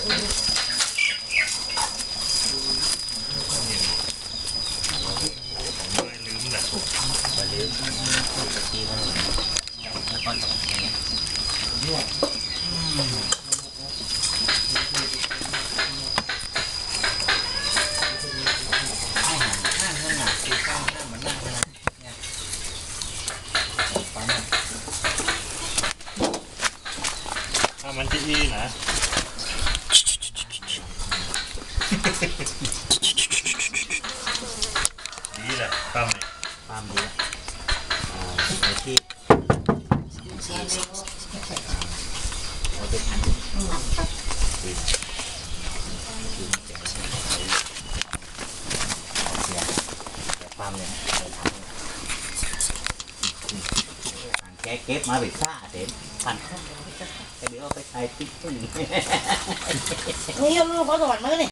ไม่ลืมนะ มาลืมตะกี้มันแล้วก็ต้องเนี่ย ห้างห้างนั่นน่ะคือข้างห้างมันนั่งนะเนี่ยปั๊มถ้ามันจะอีนะดีแหละตั้มนี่ปั๊มดีละอ่าไอ้ที่เราไปทันคือคือแกะเสียแต่ปั๊มเนี่ยไปทำแกเก็บมาไปซ่าเด็ดพันเดี๋ยวเอาไปใช้ติ๊กตึ้ง นี่ยมลูกเขาสอนมือนี่